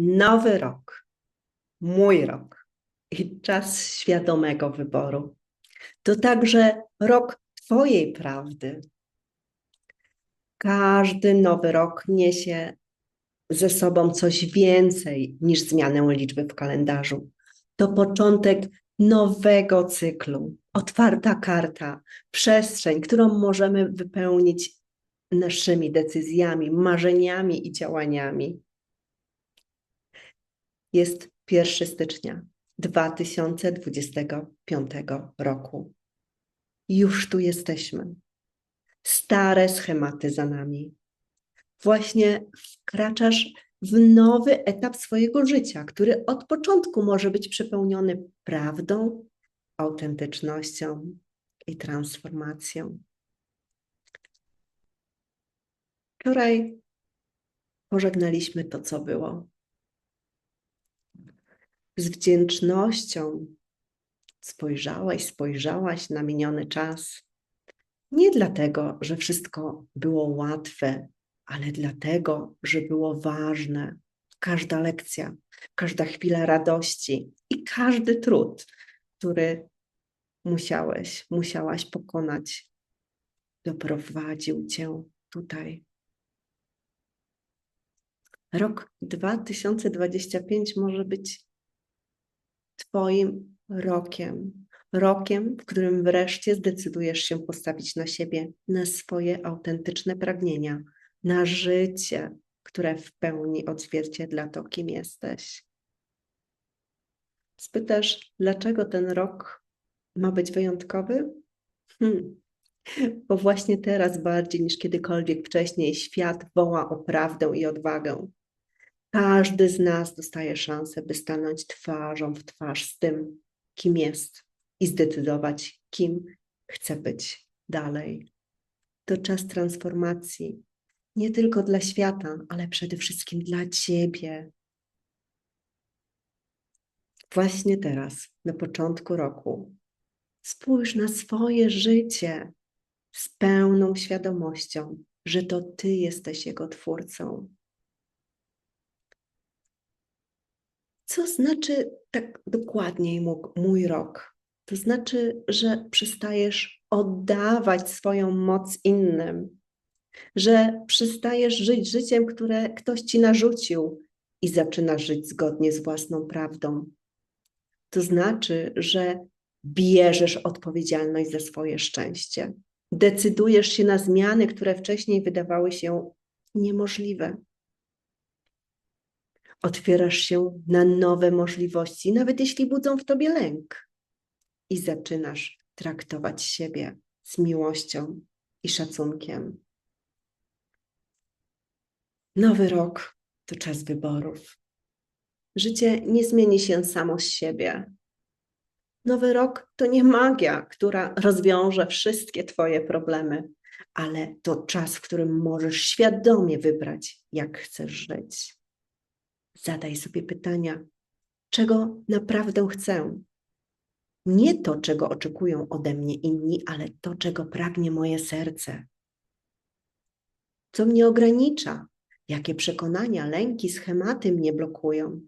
Nowy rok, mój rok i czas świadomego wyboru. To także rok Twojej prawdy. Każdy nowy rok niesie ze sobą coś więcej niż zmianę liczby w kalendarzu. To początek nowego cyklu, otwarta karta, przestrzeń, którą możemy wypełnić naszymi decyzjami, marzeniami i działaniami. Jest 1 stycznia 2025 roku. Już tu jesteśmy. Stare schematy za nami. Właśnie wkraczasz w nowy etap swojego życia, który od początku może być przepełniony prawdą, autentycznością i transformacją. Wczoraj pożegnaliśmy to, co było. Z wdzięcznością spojrzałaś, spojrzałaś na miniony czas. Nie dlatego, że wszystko było łatwe, ale dlatego, że było ważne. Każda lekcja, każda chwila radości i każdy trud, który musiałeś, musiałaś pokonać, doprowadził cię tutaj. Rok 2025 może być Twoim rokiem. Rokiem, w którym wreszcie zdecydujesz się postawić na siebie, na swoje autentyczne pragnienia, na życie, które w pełni odzwierciedla to, kim jesteś. Spytasz, dlaczego ten rok ma być wyjątkowy? Hmm. Bo właśnie teraz, bardziej niż kiedykolwiek wcześniej, świat woła o prawdę i odwagę. Każdy z nas dostaje szansę, by stanąć twarzą w twarz z tym, kim jest i zdecydować, kim chce być dalej. To czas transformacji, nie tylko dla świata, ale przede wszystkim dla Ciebie. Właśnie teraz, na początku roku, spójrz na swoje życie z pełną świadomością, że to Ty jesteś Jego twórcą. Co znaczy tak dokładniej mój rok? To znaczy, że przestajesz oddawać swoją moc innym, że przestajesz żyć życiem, które ktoś ci narzucił i zaczynasz żyć zgodnie z własną prawdą. To znaczy, że bierzesz odpowiedzialność za swoje szczęście. Decydujesz się na zmiany, które wcześniej wydawały się niemożliwe otwierasz się na nowe możliwości, nawet jeśli budzą w tobie lęk, i zaczynasz traktować siebie z miłością i szacunkiem. Nowy rok to czas wyborów. Życie nie zmieni się samo z siebie. Nowy rok to nie magia, która rozwiąże wszystkie Twoje problemy, ale to czas, w którym możesz świadomie wybrać, jak chcesz żyć. Zadaj sobie pytania, czego naprawdę chcę. Nie to, czego oczekują ode mnie inni, ale to, czego pragnie moje serce. Co mnie ogranicza? Jakie przekonania, lęki, schematy mnie blokują?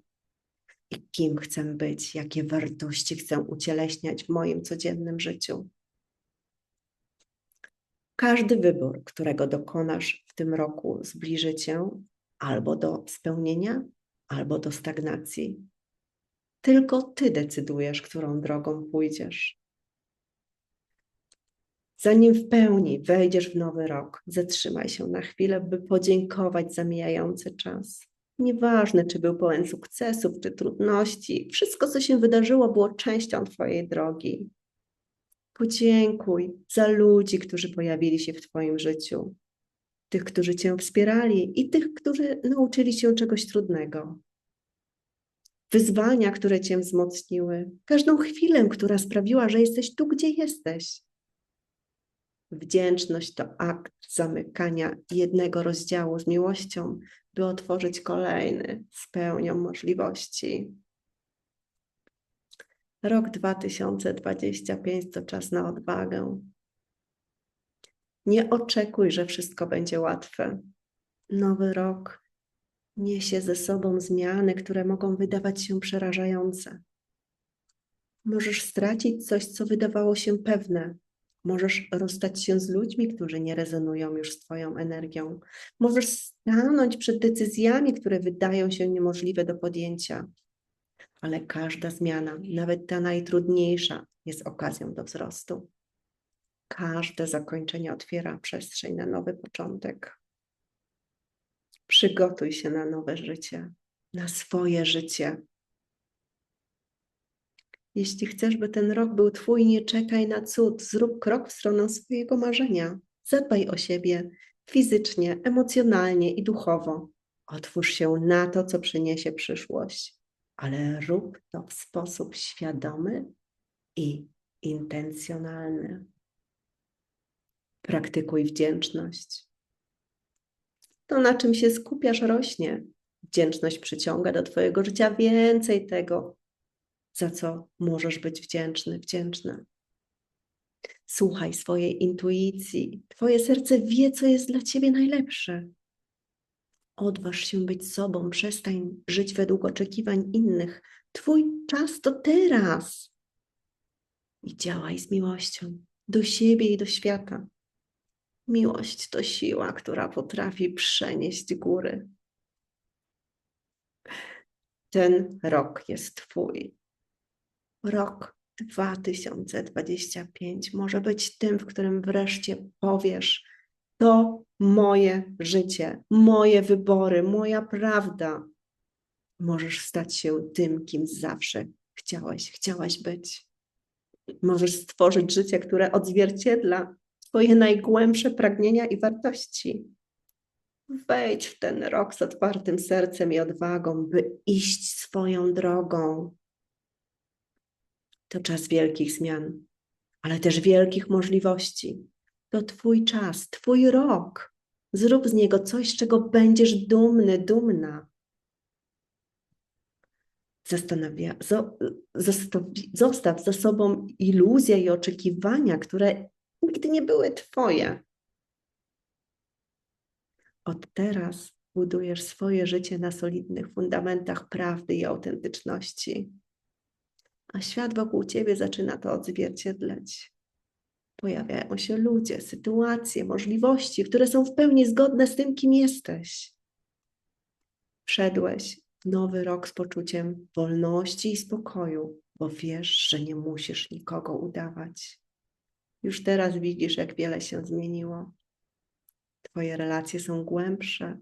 I kim chcę być? Jakie wartości chcę ucieleśniać w moim codziennym życiu? Każdy wybór, którego dokonasz w tym roku, zbliży cię albo do spełnienia, albo do stagnacji. Tylko ty decydujesz, którą drogą pójdziesz. Zanim w pełni wejdziesz w nowy rok, zatrzymaj się na chwilę, by podziękować za mijający czas. Nieważne, czy był pełen sukcesów, czy trudności, wszystko, co się wydarzyło, było częścią Twojej drogi. Podziękuj za ludzi, którzy pojawili się w Twoim życiu, tych, którzy Cię wspierali i tych, którzy nauczyli się czegoś trudnego. Wyzwania, które Cię wzmocniły, każdą chwilę, która sprawiła, że jesteś tu, gdzie jesteś. Wdzięczność to akt zamykania jednego rozdziału z miłością, by otworzyć kolejny z pełnią możliwości. Rok 2025 to czas na odwagę. Nie oczekuj, że wszystko będzie łatwe. Nowy rok Niesie ze sobą zmiany, które mogą wydawać się przerażające. Możesz stracić coś, co wydawało się pewne. Możesz rozstać się z ludźmi, którzy nie rezonują już z Twoją energią. Możesz stanąć przed decyzjami, które wydają się niemożliwe do podjęcia. Ale każda zmiana, nawet ta najtrudniejsza, jest okazją do wzrostu. Każde zakończenie otwiera przestrzeń na nowy początek. Przygotuj się na nowe życie, na swoje życie. Jeśli chcesz, by ten rok był Twój, nie czekaj na cud. Zrób krok w stronę swojego marzenia. Zadbaj o siebie fizycznie, emocjonalnie i duchowo. Otwórz się na to, co przyniesie przyszłość, ale rób to w sposób świadomy i intencjonalny. Praktykuj wdzięczność. To, na czym się skupiasz, rośnie. Wdzięczność przyciąga do Twojego życia więcej tego, za co możesz być wdzięczny, wdzięczna. Słuchaj swojej intuicji. Twoje serce wie, co jest dla Ciebie najlepsze. Odważ się być sobą, przestań żyć według oczekiwań innych. Twój czas to teraz. I działaj z miłością do siebie i do świata. Miłość to siła, która potrafi przenieść góry. Ten rok jest Twój. Rok 2025 może być tym, w którym wreszcie powiesz: To moje życie, moje wybory, moja prawda. Możesz stać się tym, kim zawsze chciałeś, chciałaś być. Możesz stworzyć życie, które odzwierciedla Twoje najgłębsze pragnienia i wartości. Wejdź w ten rok z otwartym sercem i odwagą, by iść swoją drogą. To czas wielkich zmian, ale też wielkich możliwości. To Twój czas, Twój rok. Zrób z niego coś, z czego będziesz dumny, dumna. Zastanawia, zostaw, zostaw za sobą iluzje i oczekiwania, które nigdy nie były Twoje. Od teraz budujesz swoje życie na solidnych fundamentach prawdy i autentyczności, a świat wokół Ciebie zaczyna to odzwierciedlać. Pojawiają się ludzie, sytuacje, możliwości, które są w pełni zgodne z tym, kim jesteś. Wszedłeś w nowy rok z poczuciem wolności i spokoju, bo wiesz, że nie musisz nikogo udawać. Już teraz widzisz, jak wiele się zmieniło. Twoje relacje są głębsze,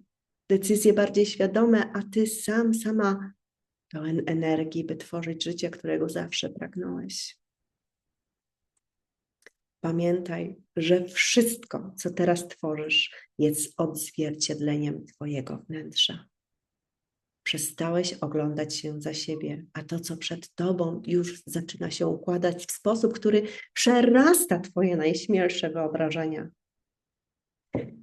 decyzje bardziej świadome, a ty sam, sama pełen energii, by tworzyć życie, którego zawsze pragnąłeś. Pamiętaj, że wszystko, co teraz tworzysz, jest odzwierciedleniem Twojego wnętrza. Przestałeś oglądać się za siebie, a to, co przed Tobą, już zaczyna się układać w sposób, który przerasta Twoje najśmielsze wyobrażenia.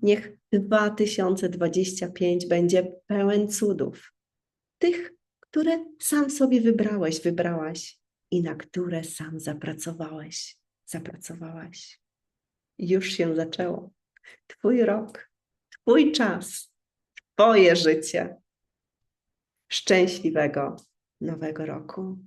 Niech 2025 będzie pełen cudów. Tych, które sam sobie wybrałeś, wybrałaś i na które sam zapracowałeś, zapracowałaś. Już się zaczęło. Twój rok, Twój czas, Twoje życie. Szczęśliwego nowego roku.